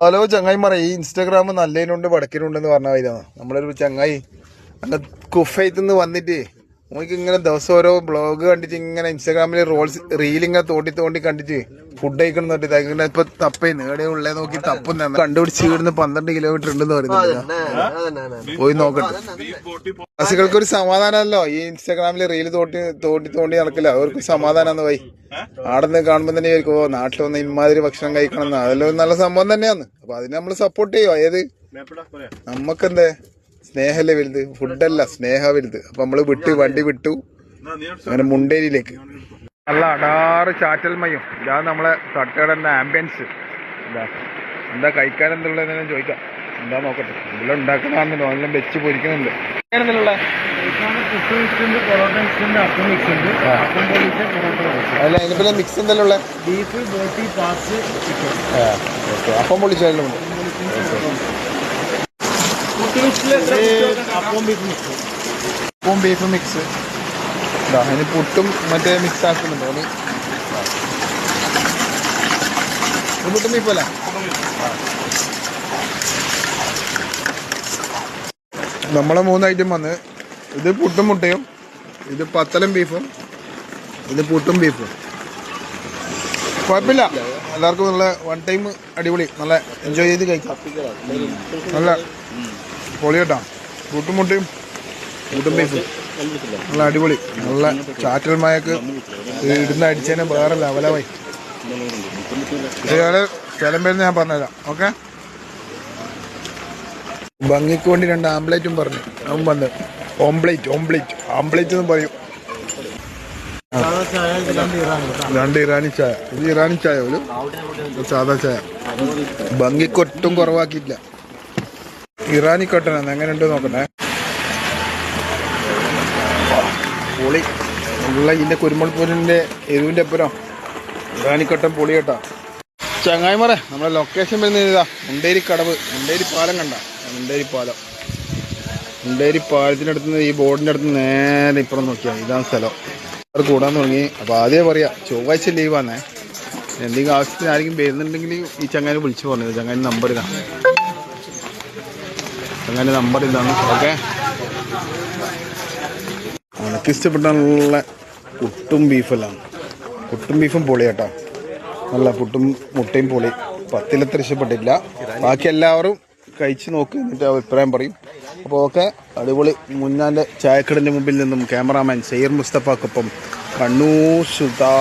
Hello ചങ്ങായിമാരെ ഈ Instagram നല്ലതിനുണ്ട് വടക്കിനുണ്ടെന്ന് പറഞ്ഞ വൈരാണ് നമ്മളൊരു ചങ്ങായി അങ്ങനെ കുഫൈത്ത് നിന്ന് വന്നിട്ട് നമുക്ക് ഇങ്ങനെ ദിവസം ഓരോ ബ്ലോഗ് കണ്ടിട്ട് ഇങ്ങനെ ഇൻസ്റ്റാഗ്രാമിൽ റോൾസ് റീൽ ഇങ്ങനെ തോണ്ടി തോണ്ടി കണ്ടിട്ട് ഫുഡ് കഴിക്കണം എന്നിട്ട് ഇങ്ങനെ ഇപ്പൊ തപ്പേ എവിടെ ഉള്ളേ നോക്കി തപ്പുന്ന കണ്ടുപിടിച്ച് ഇവിടുന്ന് പന്ത്രണ്ട് കിലോമീറ്റർ ഉണ്ടെന്ന് പറയുന്നത് പോയി നോക്കട്ടെ. ക്ലാസ്സുകൾക്ക് ഒരു സമാധാനമല്ലോ. ഈ ഇൻസ്റ്റാഗ്രാമിൽ റീൽ തോട്ടി തോണ്ടി തോണ്ടി നടക്കില്ല. അവർക്ക് സമാധാനമാണ് പോയി. ആടെന്ന് കാണുമ്പോൾ തന്നെ വിചാരിക്കും, ഓ നാട്ടിൽ വന്ന് ഇമാതിരി ഭക്ഷണം കഴിക്കണം എന്ന് അതെല്ലാം നല്ല സംഭവം തന്നെയാണ്. അപ്പൊ അതിനെ നമ്മൾ സപ്പോർട്ട് ചെയ്യോ ഏത്? നമുക്കെന്തേ സ്നേഹല്ലേ വലുത്? ഫുഡല്ല സ്നേഹ വലുത്. അപ്പൊ നമ്മൾ വിട്ടു വണ്ടി വിട്ടു. അങ്ങനെ മുണ്ടേരിയിലേക്ക്. നല്ല അടാറ് ചാറ്റൽമയും ഇതാ നമ്മളെ തട്ടുകടന്റെ ആംബിയൻസ് എന്താ എന്താ കഴിക്കാൻ എന്തുള്ളതെന്ന് ചോദിക്കാം. എന്താ നോക്കട്ടെ. എല്ലാം ഉണ്ടാക്കുന്നതാണെന്നല്ലോ എല്ലാം വെച്ച് പൊരിക്കുന്നുണ്ട്. എന്തെല്ലാം അപ്പം അല്ല മിക്സ് എന്തെല്ലാം ഉള്ളത് ബീഫ് ബോട്ടി ചിക്കൻ പൊളിച്ചെല്ലാം ഉണ്ട്. അപ്പം ബീഫ് മിക്സ് അതിന് പുട്ടും മറ്റേ മിക്സ് ആക്കുന്നുണ്ടോ പുട്ടും ബീഫല്ല നമ്മളെ മൂന്ന് ഐറ്റം വന്ന് ഇത് പുട്ടും മുട്ടയും ഇത് പത്തലും ബീഫും ഇത് പുട്ടും ബീഫും കുഴപ്പമില്ല. എല്ലാവർക്കും നല്ല വൺ ടൈം അടിപൊളി നല്ല എൻജോയ് ചെയ്ത് കഴിക്കാം. നല്ല പൊളി കേട്ടോ കൂട്ടും മുട്ടയും കൂട്ടും ബീഫും നല്ല അടിപൊളി നല്ല ചാറ്റൽ മയക്ക് ഇടുന്ന അടിച്ചതിന് വേറെ ലെവലായി സ്ഥലം പേര് ഞാൻ പറഞ്ഞുതരാം ഓക്കെ ഭംഗിക്ക് വേണ്ടി രണ്ട് ആംപ്ലേറ്റും പറഞ്ഞു. അവൻ വന്ന്. ഓംപ്ലേറ്റ് ഓംപ്ലേറ്റ് ആംപ്ലേറ്റ് എന്ന് പറയും. രണ്ട് ഇറാനി ചായ. ഇത് ഇറാനി ചായ ഒരു. സാധാ ചായ. ഭംഗിക്കൊട്ടും കുറവാക്കിയില്ല ഇറാനി കൊട്ടനാണ് എങ്ങനെ ഉണ്ട് നോക്കട്ടെ. പൊളി. ഉള്ള ഇതിന്റെ കുരുമുളപ്പൂരിന്റെ എരിവിന്റെ അപ്പുറം. ഇറാനി കട്ടൻ പൊളി കേട്ടാ. ചങ്ങായിമാരെ നമ്മളെ ലൊക്കേഷൻ വരുന്നത് ഇതാ. മുണ്ടേരി കടവ്. മുണ്ടേരി പാലം കണ്ട. മുണ്ടേരി പാലം. മുണ്ടേരി പാലത്തിനടുത്ത് ഈ ബോർഡിന്റെ അടുത്ത് നേരെ ഇപ്പുറം നോക്കിയാൽ ഇതാണ് സ്ഥലം. കൂടാൻ തുടങ്ങി. അപ്പൊ ആദ്യം പറയാ ചൊവ്വാഴ്ച ലീവാണേ എന്തെങ്കിലും ആവശ്യത്തിന് ആരെങ്കിലും വരുന്നുണ്ടെങ്കിൽ ഈ ചങ്ങാനെ വിളിച്ചു പറഞ്ഞത് ചങ്ങാന്റെ നമ്പർ ഇതാണ് ചങ്ങാന്റെ നമ്പർ ഇതാണ്. ഓക്കെ. ഉണക്ക് ഇഷ്ടപ്പെട്ട നല്ല പുട്ടും ബീഫെല്ലാം. പുട്ടും ബീഫും പൊളി കേട്ടോ നല്ല പുട്ടും മുട്ടയും പൊളി. പത്തിലത്ര ഇഷ്ടപ്പെട്ടില്ല ബാക്കി എല്ലാവരും കഴിച്ച് നോക്ക് എന്നിട്ട് അഭിപ്രായം പറയും. അപ്പോൾ ഓക്കെ അടിപൊളി മുന്നാന്റെ ചായക്കടന്റെ മുമ്പിൽ നിന്നും ക്യാമറാമാൻ സെയ്യർ മുസ്തഫക്കൊപ്പം കണ്ണൂർ സുതാ